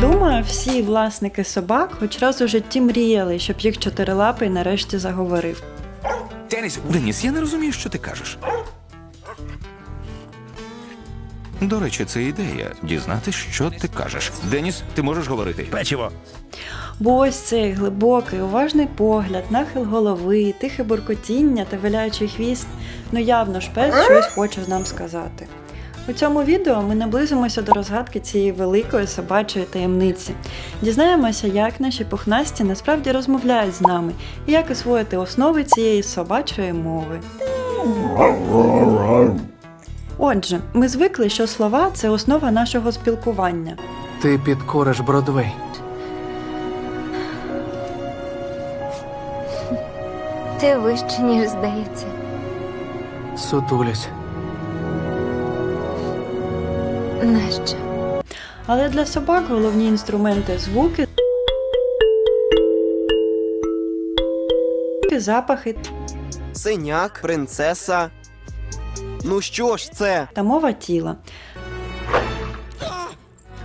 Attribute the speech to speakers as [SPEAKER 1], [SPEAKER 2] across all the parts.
[SPEAKER 1] Думаю, всі власники собак хоч раз у житті мріяли, щоб їх чотирилапий нарешті заговорив.
[SPEAKER 2] Деніс, я не розумію, що ти кажеш. До речі, це ідея дізнатися, що ти кажеш. Деніс, ти можеш говорити.
[SPEAKER 3] Печиво.
[SPEAKER 1] Бо ось цей глибокий, уважний погляд, нахил голови, тихе буркотіння та виляючий хвіст, ну явно ж пес щось хоче нам сказати. У цьому відео ми наблизимося до розгадки цієї великої собачої таємниці. Дізнаємося, як наші пухнасті насправді розмовляють з нами і як освоїти основи цієї собачої мови. Отже, ми звикли, що слова це основа нашого спілкування.
[SPEAKER 4] Ти підкориш Бродвей.
[SPEAKER 5] Ти вище, ніж здається.
[SPEAKER 4] Сутулясь.
[SPEAKER 5] Нащо?
[SPEAKER 1] Але для собак головні інструменти звуки, запахи
[SPEAKER 6] Синяк, принцеса. Ну що ж це?
[SPEAKER 1] та мова тіла.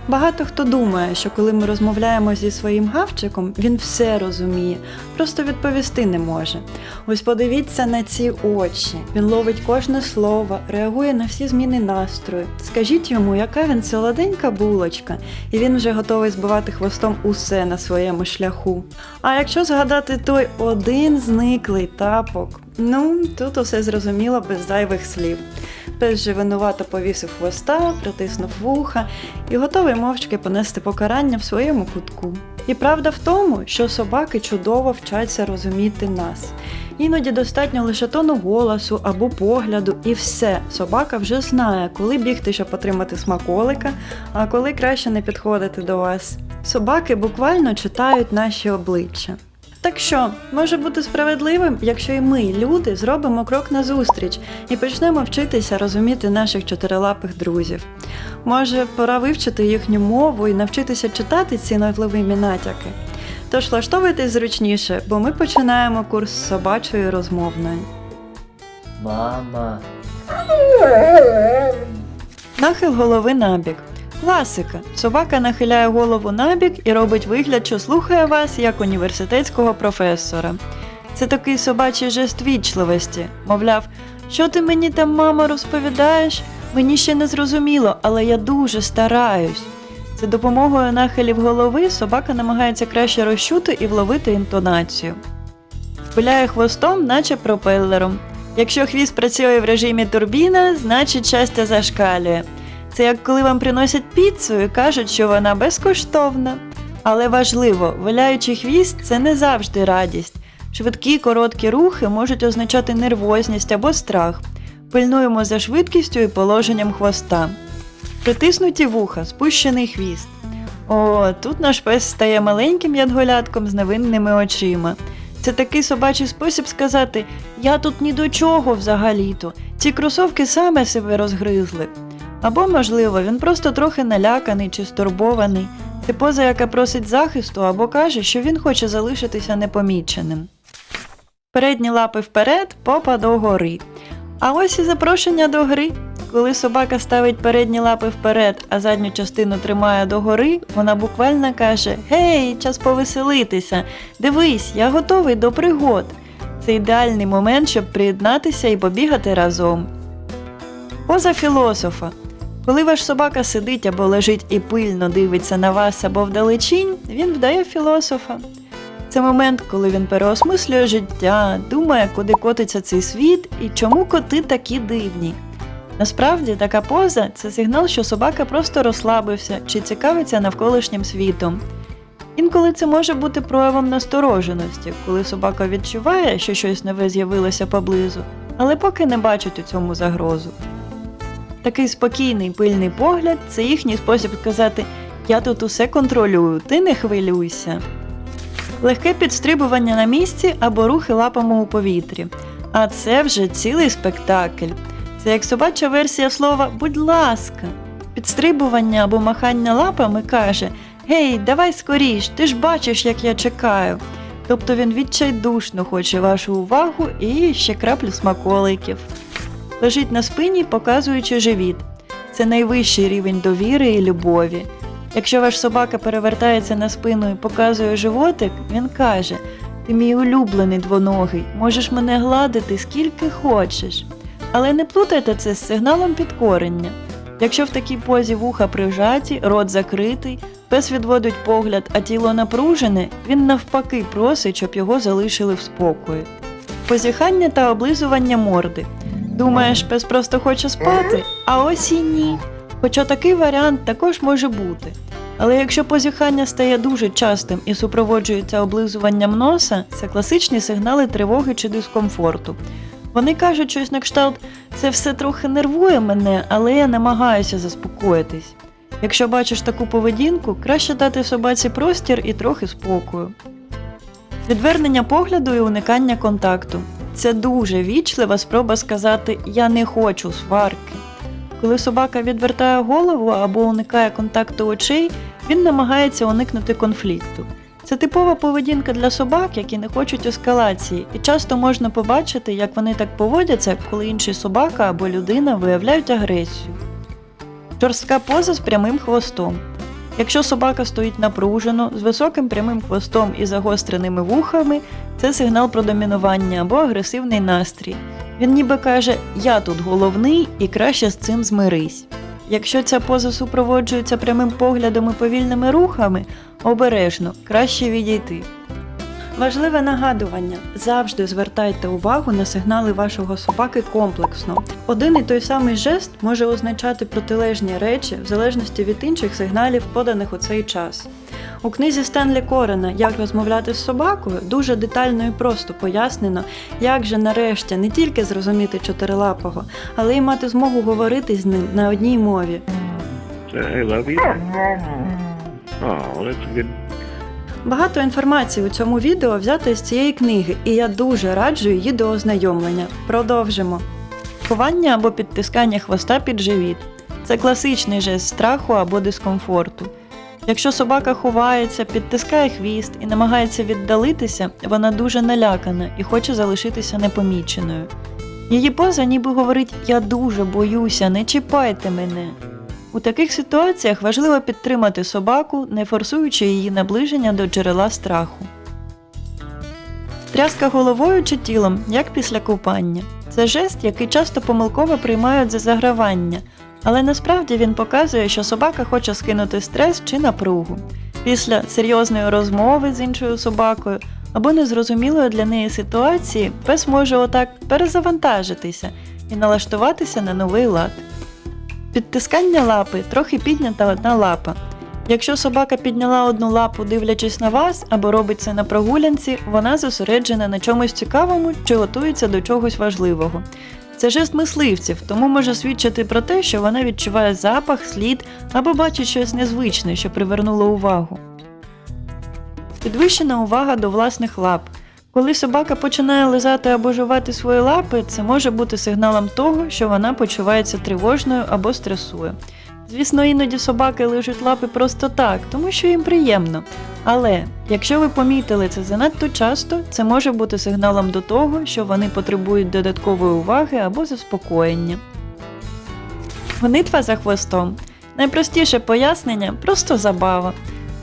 [SPEAKER 1] Багато хто думає, що коли ми розмовляємо зі своїм гавчиком, він все розуміє, просто відповісти не може. Ось подивіться на ці очі. Він ловить кожне слово, реагує на всі зміни настрою. Скажіть йому, яка він солоденька булочка, і він вже готовий збивати хвостом усе на своєму шляху. А якщо згадати той один зниклий тапок, ну тут усе зрозуміло без зайвих слів. Пес же винувато повісив хвоста, притиснув вуха і готовий мовчки понести покарання в своєму кутку. І правда в тому, що собаки чудово вчаться розуміти нас. Іноді достатньо лише тону голосу або погляду, і все. Собака вже знає, коли бігти, щоб отримати смаколика, а коли краще не підходити до вас. Собаки буквально читають наші обличчя. Так що може бути справедливим, якщо і ми, люди, зробимо крок назустріч і почнемо вчитися розуміти наших чотирилапих друзів. Може, пора вивчити їхню мову і навчитися читати ці нойливі натяки. Тож влаштовуйтесь зручніше, бо ми починаємо курс собачої розмовної.
[SPEAKER 7] Мама.
[SPEAKER 1] Нахил голови набік. Класика. Собака нахиляє голову набік і робить вигляд, що слухає вас як університетського професора. Це такий собачий жест вічливості. Мовляв, що ти мені там, мамо, розповідаєш? Мені ще не зрозуміло, але я дуже стараюсь. За допомогою нахилів голови собака намагається краще розчути і вловити інтонацію. Виляє хвостом, наче пропелером. Якщо хвіст працює в режимі турбіна, значить щастя зашкалює. Це як коли вам приносять піцу і кажуть, що вона безкоштовна. Але важливо, виляючий хвіст це не завжди радість. Швидкі короткі рухи можуть означати нервозність або страх. Пильнуємо за швидкістю і положенням хвоста. Притиснуті вуха, спущений хвіст. О, тут наш пес стає маленьким ядголятком з невинними очима. Це такий собачий спосіб сказати: Я тут ні до чого взагалі-то. Ці кросовки саме себе розгризли. Або, можливо, він просто трохи наляканий чи стурбований. Це поза, яка просить захисту або каже, що він хоче залишитися непоміченим. Передні лапи вперед, попа догори. А ось і запрошення до гри. Коли собака ставить передні лапи вперед, а задню частину тримає догори, вона буквально каже: Гей, час повеселитися! Дивись, я готовий до пригод. Це ідеальний момент, щоб приєднатися і побігати разом. Поза філософа. Коли ваш собака сидить або лежить і пильно дивиться на вас або вдалечінь, він вдає філософа. Це момент, коли він переосмислює життя, думає, куди котиться цей світ і чому коти такі дивні. Насправді, така поза це сигнал, що собака просто розслабився чи цікавиться навколишнім світом. Інколи це може бути проявом настороженості, коли собака відчуває, що щось нове з'явилося поблизу, але поки не бачить у цьому загрозу. Такий спокійний пильний погляд це їхній спосіб сказати Я тут усе контролюю, ти не хвилюйся. Легке підстрибування на місці або рухи лапами у повітрі. А це вже цілий спектакль. Це як собача версія слова будь ласка. Підстрибування або махання лапами каже Гей, давай скоріш, ти ж бачиш, як я чекаю. Тобто він відчайдушно хоче вашу увагу і ще краплю смаколиків. Лежить на спині, показуючи живіт. Це найвищий рівень довіри і любові. Якщо ваш собака перевертається на спину і показує животик, він каже: Ти мій улюблений двоногий, можеш мене гладити скільки хочеш. Але не плутайте це з сигналом підкорення. Якщо в такій позі вуха прижаті, рот закритий, пес відводить погляд, а тіло напружене, він навпаки просить, щоб його залишили в спокої. Позіхання та облизування морди. Думаєш, пес просто хоче спати? А ось і ні. Хоча такий варіант також може бути. Але якщо позіхання стає дуже частим і супроводжується облизуванням носа, це класичні сигнали тривоги чи дискомфорту. Вони кажуть щось на кшталт, це все трохи нервує мене, але я намагаюся заспокоїтись. Якщо бачиш таку поведінку, краще дати собаці простір і трохи спокою. Відвернення погляду і уникання контакту. Це дуже вічлива спроба сказати Я не хочу сварки. Коли собака відвертає голову або уникає контакту очей, він намагається уникнути конфлікту. Це типова поведінка для собак, які не хочуть ескалації, і часто можна побачити, як вони так поводяться, коли інший собака або людина виявляють агресію. Жорстка поза з прямим хвостом. Якщо собака стоїть напружено, з високим прямим хвостом і загостреними вухами, це сигнал про домінування або агресивний настрій. Він ніби каже Я тут головний і краще з цим змирись. Якщо ця поза супроводжується прямим поглядом і повільними рухами, обережно, краще відійти. Важливе нагадування: завжди звертайте увагу на сигнали вашого собаки комплексно. Один і той самий жест може означати протилежні речі в залежності від інших сигналів, поданих у цей час. У книзі Стенлі Корена Як розмовляти з собакою дуже детально і просто пояснено, як же нарешті не тільки зрозуміти чотирилапого, але й мати змогу говорити з ним на одній мові.
[SPEAKER 3] I love you. Oh, that's a good.
[SPEAKER 1] Багато інформації у цьому відео взято з цієї книги, і я дуже раджу її до ознайомлення. Продовжимо. Ховання або підтискання хвоста під живіт. Це класичний жест страху або дискомфорту. Якщо собака ховається, підтискає хвіст і намагається віддалитися, вона дуже налякана і хоче залишитися непоміченою. Її поза ніби говорить Я дуже боюся, не чіпайте мене. У таких ситуаціях важливо підтримати собаку, не форсуючи її наближення до джерела страху. Тряска головою чи тілом, як після купання. Це жест, який часто помилково приймають за загравання, але насправді він показує, що собака хоче скинути стрес чи напругу. Після серйозної розмови з іншою собакою або незрозумілої для неї ситуації пес може отак перезавантажитися і налаштуватися на новий лад. Підтискання лапи трохи піднята одна лапа. Якщо собака підняла одну лапу, дивлячись на вас, або робить це на прогулянці, вона зосереджена на чомусь цікавому чи готується до чогось важливого. Це жест мисливців, тому може свідчити про те, що вона відчуває запах, слід або бачить щось незвичне, що привернуло увагу. Підвищена увага до власних лап. Коли собака починає лизати або жувати свої лапи, це може бути сигналом того, що вона почувається тривожною або стресує. Звісно, іноді собаки лижуть лапи просто так, тому що їм приємно. Але якщо ви помітили це занадто часто, це може бути сигналом до того, що вони потребують додаткової уваги або заспокоєння. Гонитва за хвостом. Найпростіше пояснення просто забава.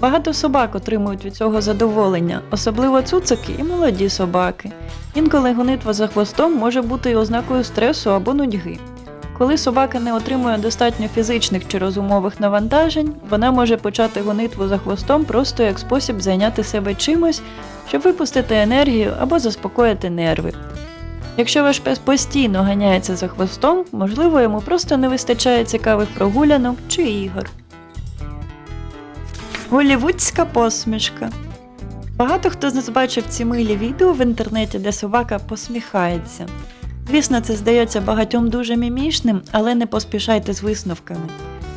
[SPEAKER 1] Багато собак отримують від цього задоволення, особливо цуцики і молоді собаки. Інколи гонитва за хвостом може бути і ознакою стресу або нудьги. Коли собака не отримує достатньо фізичних чи розумових навантажень, вона може почати гонитву за хвостом просто як спосіб зайняти себе чимось, щоб випустити енергію або заспокоїти нерви. Якщо ваш пес постійно ганяється за хвостом, можливо, йому просто не вистачає цікавих прогулянок чи ігор. Голівудська посмішка. Багато хто з нас бачив ці милі відео в інтернеті, де собака посміхається. Звісно, це здається багатьом дуже мімішним, але не поспішайте з висновками.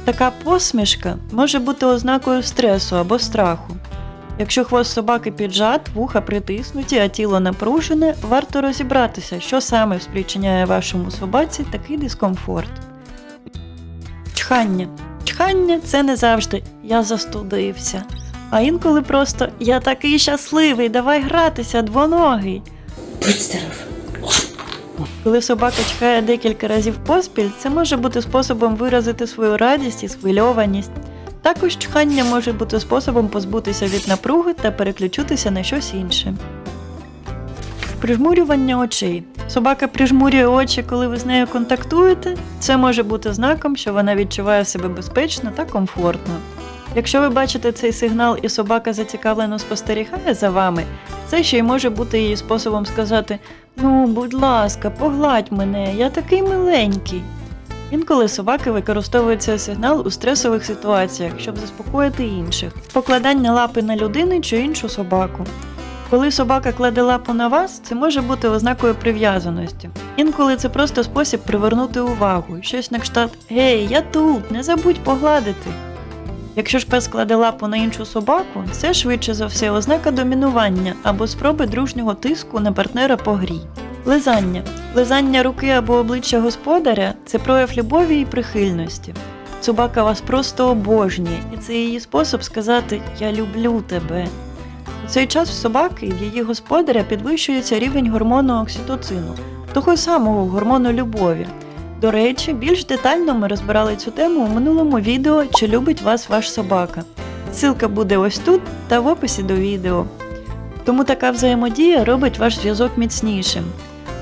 [SPEAKER 1] Така посмішка може бути ознакою стресу або страху. Якщо хвост собаки піджат, вуха притиснуті, а тіло напружене, варто розібратися, що саме спричиняє вашому собаці такий дискомфорт. Чхання. Чхання це не завжди я застудився. А інколи просто я такий щасливий, давай гратися, двоногий.
[SPEAKER 8] Будь здоров.
[SPEAKER 1] Коли собака чекає декілька разів поспіль, це може бути способом виразити свою радість і схвильованість. Також чхання може бути способом позбутися від напруги та переключитися на щось інше. Прижмурювання очей. Собака прижмурює очі, коли ви з нею контактуєте. Це може бути знаком, що вона відчуває себе безпечно та комфортно. Якщо ви бачите цей сигнал і собака зацікавлено спостерігає за вами, це ще й може бути її способом сказати: Ну, будь ласка, погладь мене, я такий миленький. Інколи собаки використовують цей сигнал у стресових ситуаціях, щоб заспокоїти інших. Покладання лапи на людину чи іншу собаку. Коли собака кладе лапу на вас, це може бути ознакою прив'язаності. Інколи це просто спосіб привернути увагу, щось на кшталт Гей, я тут, не забудь погладити. Якщо ж пес кладе лапу на іншу собаку, це швидше за все ознака домінування або спроби дружнього тиску на партнера по грі. Лизання. Лизання руки або обличчя господаря це прояв любові і прихильності. Собака вас просто обожнює, і це її спосіб сказати Я люблю тебе. Цей час в собаки в її господаря підвищується рівень гормону окситоцину, того самого гормону любові. До речі, більш детально ми розбирали цю тему у минулому відео Чи любить вас ваш собака. Ссылка буде ось тут та в описі до відео. Тому така взаємодія робить ваш зв'язок міцнішим.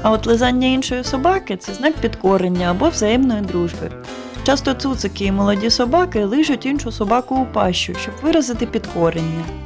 [SPEAKER 1] А от лизання іншої собаки це знак підкорення або взаємної дружби. Часто цуцики і молоді собаки лижуть іншу собаку у пащу, щоб виразити підкорення.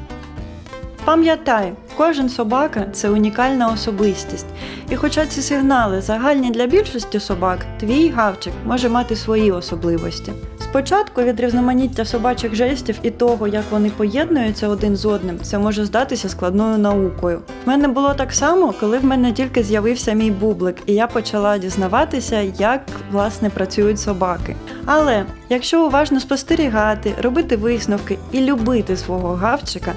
[SPEAKER 1] Пам'ятай, кожен собака це унікальна особистість. І хоча ці сигнали загальні для більшості собак, твій гавчик може мати свої особливості. Спочатку від різноманіття собачих жестів і того, як вони поєднуються один з одним, це може здатися складною наукою. В мене було так само, коли в мене тільки з'явився мій бублик, і я почала дізнаватися, як власне працюють собаки. Але якщо уважно спостерігати, робити висновки і любити свого гавчика,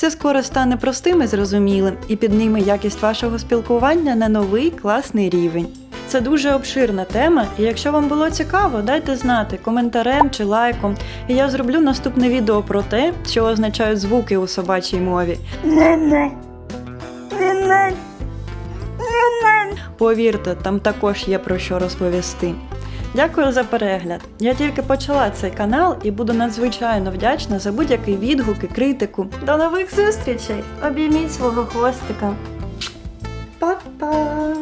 [SPEAKER 1] все скоро стане простим і зрозумілим і підніме якість вашого спілкування на новий класний рівень. Це дуже обширна тема, і якщо вам було цікаво, дайте знати коментарем чи лайком, і я зроблю наступне відео про те, що означають звуки у собачій мові. Повірте, там також є про що розповісти. Дякую за перегляд. Я тільки почала цей канал і буду надзвичайно вдячна за будь-який відгук і критику. До нових зустрічей! Обійміть свого хвостика. Па-па!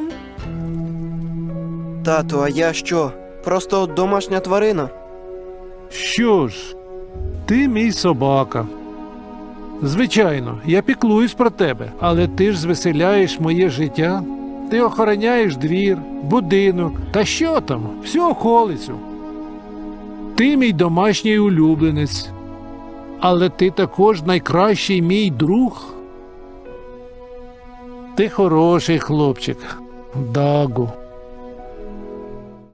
[SPEAKER 6] Тату, а я що? Просто домашня тварина?
[SPEAKER 8] Що ж, ти мій собака. Звичайно, я піклуюсь про тебе, але ти ж звеселяєш моє життя. Ти охороняєш двір, будинок та що там, всю околицю. Ти мій домашній улюбленець. Але ти також найкращий мій друг. Ти хороший хлопчик, Дагу.